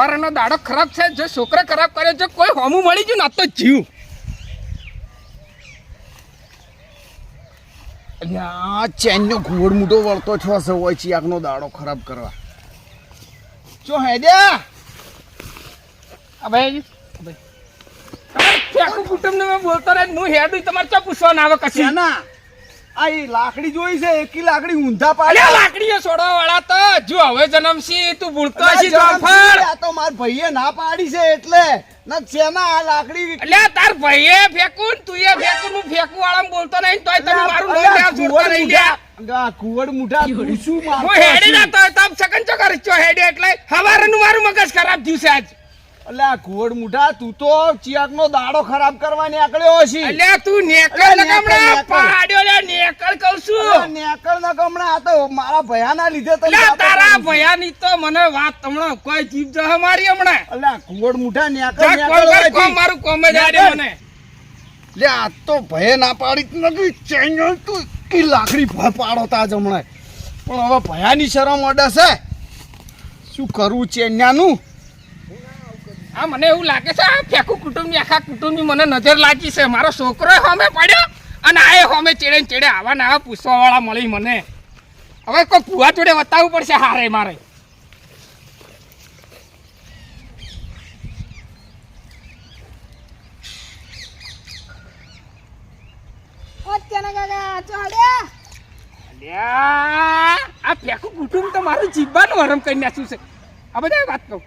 હવારનો દાડો ખરાબ છે, જો છોકરા ખરાબ કરે જો કોઈ હોમું મળી ગયું ના તો જીવ. ચેનનો ઘોડ મોટો વળતો છો હશે, હોય ચિયાકનો દાડો ખરાબ કરવા. ચો હેડ્યા ભાઈ ફેકું કુટુંબ ને બોલતો રહે હું હેડું, તમારે ચા પૂછવા ના આવે કશું? શેના? આ લાકડી જોઈ છે એકી લાકડી ઊંધા અલ્યા પાડ્યા છોડવા વાળા તો. જો હવે જન્મશી તું ભૂલતો અલ્યા, હશી છે, આ તો માર ભાઈએ ના પાડી છે એટલે. ના આ લાકડી તાર ભાઈએ ફેંકું ને તુંએ ફેંકું હું ફેંકું વાળા બોલતો નહીં તોય તમે મારું નામ છોડતા કુંવર નહીં. મુઠા- મુઠા શું મારતો હેડી ના તો આમ સકન ચો હેડી એટલે. હવારનું મારું મગજ ખરાબ થયું છે આજ. અલ્યા કુવડ મુઠા તું તો ચિયાકનો દાડો ખરાબ કરવા નીકળ્યો છે એટલે તું નેકળ નકમણા. પાડ્યો લે નેકળ કહું છું. નેકળ નકમણા આ તો મારા ભયાના લીધે તો તારા. ભયાની તો મને વાત હમણાં કોઈ જીભ જહ મારી હમણાં. અલ્યા કુવડ મુઠા નેકળ નેકળ. મારું કોમે જાડે મને. લે આ તો ભય ના પાડી જ નથી ચેન્જ તું કી લાકડી પાડો તા જ હમણાં. પણ હવે ભયાની શરમ અડે છે શું કરવું ચેન્યાનું? આ મને એવું લાગે છે આ ફેકું કુટુંબની આખા કુટુંબની મને નજર લાગી છે. મારો છોકરો હોમે પડ્યો અને આ હોમે ચેડે ચેડે આવા ને આવા પૂછવાવાળા મળી મને. હવે કોઈ ભુવા જોડે બતાવવું પડશે હારે મારે. આ ફેકું કુટુંબ તો મારું જીવવાનું હરમ કરી નાખ્યું છે. આ બધા વાત કહું.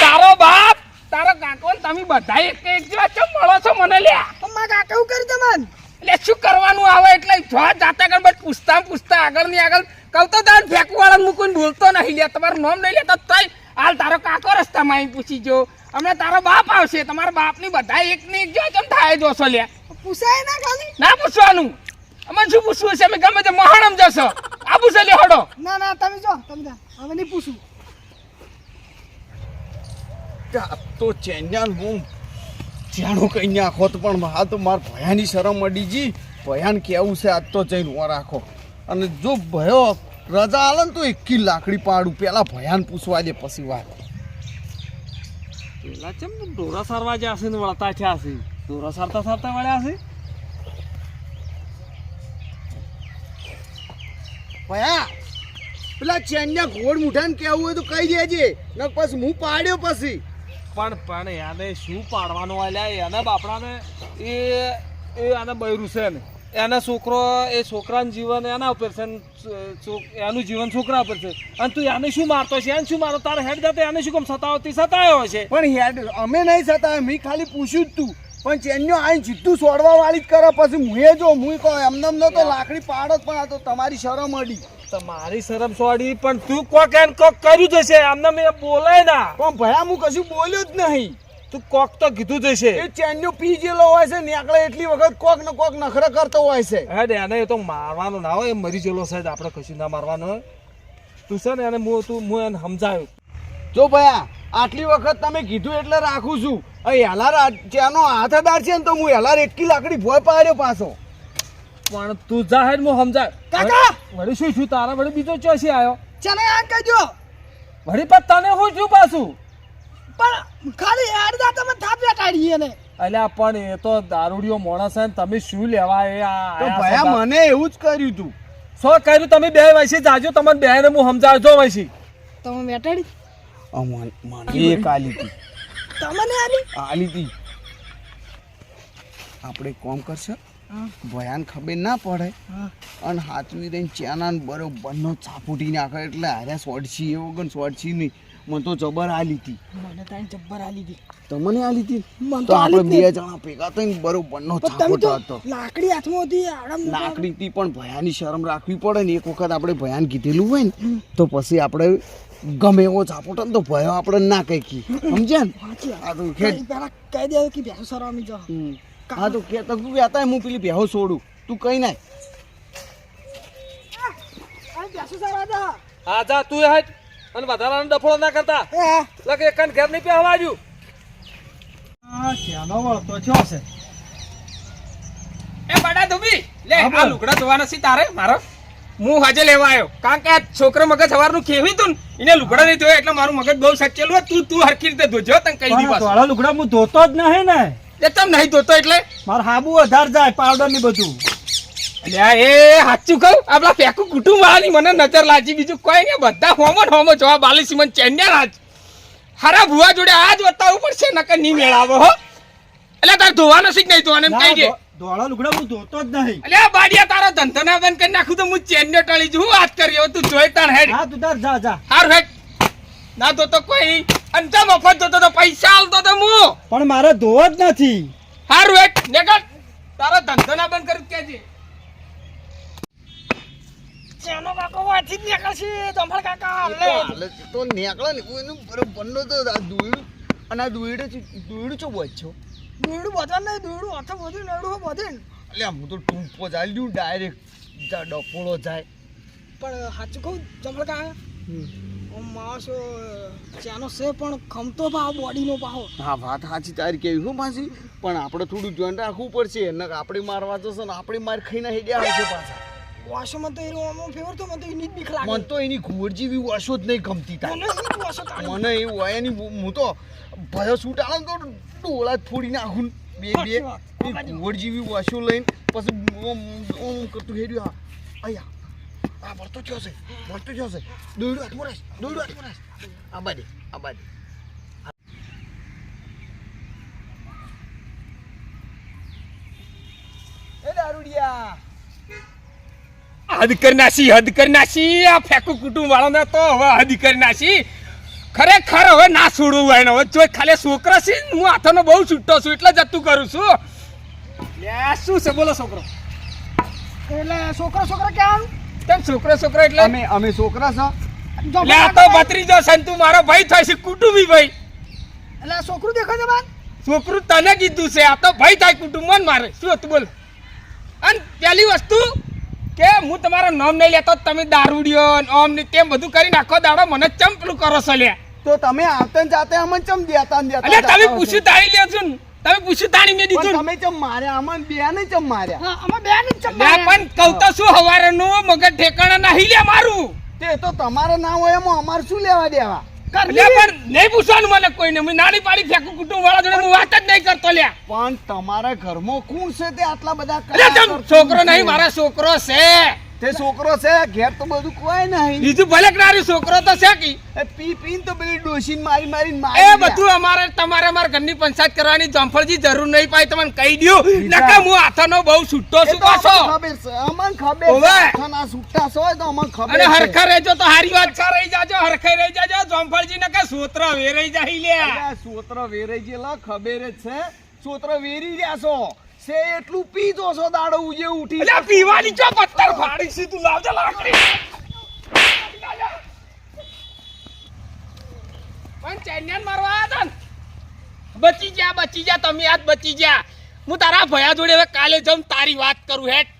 તારો બાપ તારો કાકો ને તમે બધા એક એક જેવા ચમ મળો છો મને લ્યા એટલે શું કરવાનું આવે? એટલે જો જાતે આગળ બટ પૂછતા પૂછતા આગળની આગળ કહું તો તાર ફેંકવા વાળા મૂકીને બોલતો નહીં લે. તમારું નામ નહીં તો તઈ હાલ તારો કાકો રસ્તામાં આવીને પૂછી જો. હમણાં તારો બાપ આવશે. તમારા બાપની બધા એક ને એક જેવા ચમ થાય જોશો લ્યા પૂછાય ના ખાલી. ના પૂછવાનું. અમે શું પૂછવું છે? અમે ગમે તે મહાણમ જશો. આ પૂછે હડો. ના ના તમે જો તમે જા. હવે નહીં પૂછું. આ તો ચેન્યાન હું જાણો કઈ નાખો તો પણ હા તો માર ભયાની શરમ અડી જી. ભયાન કેવું છે આજ તો જઈને ઊભા રાખો. અને જો ભયો રજા આલે ને તો એકી લાકડી પાડું પેલા ભયાન પૂછવા દે પછી વાત. પેલા ચમ ડોરા સારવા જ્યાં છે ને વળતા છે છે ઢોરા સારતા સારતા વળ્યા છે ભયા પેલા ચેન્યા ઘોડ મુઠાને કેવું હોય તો કહી દેજે ને પછી હું પાડ્યો પછી. પણ પણ એને શું પાડવાનું આલ્યા એના બાપડાને એ એ આને બૈરું છે ને. એના છોકરો એ છોકરાનું જીવન એના ઉપર છે એનું જીવન છોકરા ઉપર છે. અને તું એને શું મારતો છે? એને શું મારો તારે હેડ જતો એને શું કેમ સતાવતી? સતાયો છે પણ હેડ અમે નહીં સતાવે મેં ખાલી પૂછ્યું જ તું. પણ ચેન્યો આઈને સીધું છોડવા વાળી જ કરે. પછી મુએ જો મુઈ કહો એમને એમ તો લાકડી પાડો પણ આ તો તમારી શરમ અડી. તમારી શરમ સોડી પણ તું કોક એને કોક કર્યું જશે આમને મેં બોલાય ના. પણ ભયા હું કશું બોલ્યો જ નહીં. તું કોક તો કીધું જશે એ ચેન્યો પી ગયેલો હોય છે નીકળે એટલી વખત કોક ને કોક નખરા કરતો હોય છે. હેડ એને એ તો મારવાનો ના હોય એ મરી ગયેલો સાહેબ આપણે કશું ના મારવાનો. તું છે ને એને હું તું હું એને સમજાયું. જો ભયા આટલી વખત તમે કીધું એટલે રાખું છું. હેલાર ત્યાંનો હાથદાર છે ને તો હું હેલાર એટલી લાકડી ભોય પાડ્યો પાછો. પણ તું જાહેર હું સમજાય. કાકા! વળી શું છું તારા વળી બીજો ચોસી આવ્યો ચાલે આ કહેજો વળી પણ તને હું છું પાછું? પણ ખાલી અડધા તમે થાપ કાઢીએ ને. અલ્યા પણ એ તો દારૂડિયો માણસ છે ને તમે શું લેવા એ આ તો ભયા મને એવું જ કર્યું તું. શું કર્યું? તમે બે વયસી જાજો તમને બે ને હું સમજાવજો વયસી. તમે અમન મને એક આલી હતી તમને આલી? આલી હતી આપણે કોમ કરશે. ભયાન ખબર ના પડે. અને હાથ રહીને ચાના બરોબરનો ચાપુટી નાખે એટલે હારે સોડશી એ વગર સોડશી નહીં. મને તો જબર આલી લીધી મને તારી જબર આ લીધી તમને આ લીધી મને તો આપણે બે જણા ભેગા થઈને બરોબર નો તમે હતો. લાકડી હાથમાં હતી આરામ લાકડીથી પણ ભયાની શરમ રાખવી પડે ને. એક વખત આપણે ભયાન કીધેલું હોય ને તો પછી આપણે ગમે એવો ચાપોટો ને તો ભયો આપણે ના કઈ કી સમજ્યા ને? આ તો પેલા કહી દે કે ભેંસો સરામી જો. હા તો કે તું કહેતા હું પેલી બેહો છોડું તું કઈ નાય આ ભેંસો સરા જા હા જા તું હેડ. અને વધારાનો ડફળો ના કરતા. લગે એકન ઘર નહીં પહેવાજુ આ ક્યાંનો વળતો છો છે? એ બડા ધુબી લે આ લુગડા ધોવાના છે તારે મારો. હું હજે લેવા આવ્યો કારણ કે આ છોકરો મગજ સવારનું ખેવી તું ને એને લુગડા નહીં ધોયો એટલે મારું મગજ બહુ સચેલું હોય. તું તું હરખી રીતે ધોજો તને કહી દીધું. ધોળા લુગડા હું ધોતો જ નહીં ને. એ તમે નહીં ધોતો એટલે? મારે હાબુ વધારે જાય પાવડરની બધું. એ સાચું કહું? આપણા ફેકુ કુટુંબ વાળાની મને નજર લાજી બીજું કોઈ નહીં. બધા હોમો ને હોમો જવાબ આલી ચેન્યા રાજ. હારા ભુવા જોડે આજ બતાવવું પડશે નકર નહીં મેળાવો હો. એટલે તાર ધોવાનો શીખ નહીં ધોવાનું એમ દે. ધોળા લુગડા હું ધોતો જ નહીં. અલ્યા બાડિયા તારો ધંધો ના બંધ કરી નાખું તો હું ચેન્યો ટળી જુ હું વાત કરી તું જોઈ તાર હેડ. હા તું તાર જા જા. હાર હેડ. ના તો તો કોઈ અંતા મફત ધોતો તો પૈસા આલતો તો હું. પણ મારે ધોવો જ નથી. હારું હેડ. નીકળ. તારો ધંધો ના બંધ કરી કેજે ચાનો કાકો વાથી નીકળશે જંફળ કાકા હાલે તો નેકળે ને બરોબરનો તો આ દોયડું અને આ દોયડું છે- દોયડું બોજ છો? દોડું બધા નહીં દોડું હાથે બધું નડું બધું અલ્યા હું તો ટૂંપો ચાલી દઉં ડાયરેક્ટ ડફોળો જાય. પણ સાચું કહું જંફળ કાકા માણસો ચાનો છે પણ ખમતો ભાવ બોડીનો ભાવ. હા વાત સાચી તારી કેવી હો પાછી પણ આપણે થોડું ધ્યાન રાખવું પડશે એને આપણે મારવા જશે ને આપણે માર ખાઈને હેડ્યા હશે પાછા. વાસોમાં તો એનો આમ ફેવર તો મને તો એની જ બીક લાગે. મને તો એની ઘુવડ જેવી વાસો જ નહીં ગમતી તા મને જ વાસો. મને હોય એની હું તો ભયો સૂટ આવે તો ડોળા જ ફોડી નાખું બે બે વાત. જેવી વાસો લઈને પછી ઓમ ઓમ કરતું હેડ્યું અહીંયા આ વળતો થયો છે? વળતો થયો છે? દોડ્યું હાથમાં રાખ દોડ્યું આ બાજુ આ બાજુ. હદ કરી નાસી હદ કરી નાસી આ ફેકુ કુટુંબ વાળાને તો હવે હદ કરી નાસી ખરેખર હવે ના છોડવું હોય ને હવે જો ખાલી છોકરો છે ને, હું હાથોનો બહુ છૂટો છું એટલે જતું કરું છું. લે શું છે? બોલો છોકરો. એટલે છોકરો છોકરો કેમ તેમ છોકરો છોકરો એટલે? અમે અમે છોકરા છો. લે આ તો ભત્રીજો છે તું મારો ભાઈ થાય છે કુટુંબી ભાઈ. એટલે છોકરું દેખો છે બાન છોકરું તને કીધું છે આ તો ભાઈ થાય કુટુંબ ને મારે. શું હતું બોલ? અને પહેલી વસ્તુ? કે હું તમારો નામ નહીં લેતો તમે દારૂડિયો ને ઓમ ને તેમ બધું કરી નાખો દાડો મને ચમ પેલું કરો છો લે. તો તમે આવતા ને જાતે અમને ચમ દેતા ને દેતા અલ્યા તમે પૂછ્યું તાળી લ્યો છો તમે પૂછ્યું તાણી મેં દીધું પણ તમે ચમ માર્યા? અમને બે ને ચમ માર્યા? હા અમે બે ને ચમ માર્યા. પણ કહું તો શું હવારનું મગજ ઠેકાણા નહીં લે મારું. તે તો તમારે ના હોય એમાં અમારે શું લેવા દેવા? પણ નહીં પૂછવાનું મને કોઈને. હું નાની પાડી ફેંકું કુટુંબ વાળા જોડે હું વાત જ નહીં કરતો લ્યા. પણ તમારા ઘરમાં કોણ છે તે આટલા બધા છોકરો નહીં મારા છોકરો છે. તે છોકરો છે ઘેર તો બધું કોઈ નહીં. બીજું ભલે નારી છોકરો તો છે કી. પી પીને તો પેલી ડોશીને મારી મારી એ મારી. બધું અમારે તમારે અમારા ઘરની પંચાયત કરવાની જમફળજી જરૂર નહીં પાય તમને કહી દઉં નકા હું હાથોનો બહુ છૂટો છું પાછો અમને ખબર છે અમને ખબર ઓવે. છે છૂટા છો તો અમને ખબર અને હરખા રહેજો તો હારી વાત છે રહી જાજો હરખા રહી જાજો. જમફળજી નકા સોત્ર વેરાઈ જાય લે સોત્ર વેરાઈ ગયેલા ખબર જ છે સોત્ર વેરી રહ્યા છો. છે એટલું પીજો છો દાડો ઉજે ઉઠી અલ્યા પીવાની ચો પથ્થર ફાડી સી તું લાવજે લાકડી. પણ ચેન્નઈ મારવા આવ્યા હતા બચી ગયા બચી ગયા તમે આજ બચી ગયા હું તારા ભયા જોડે હવે કાલે જમ તારી વાત કરું હેઠ.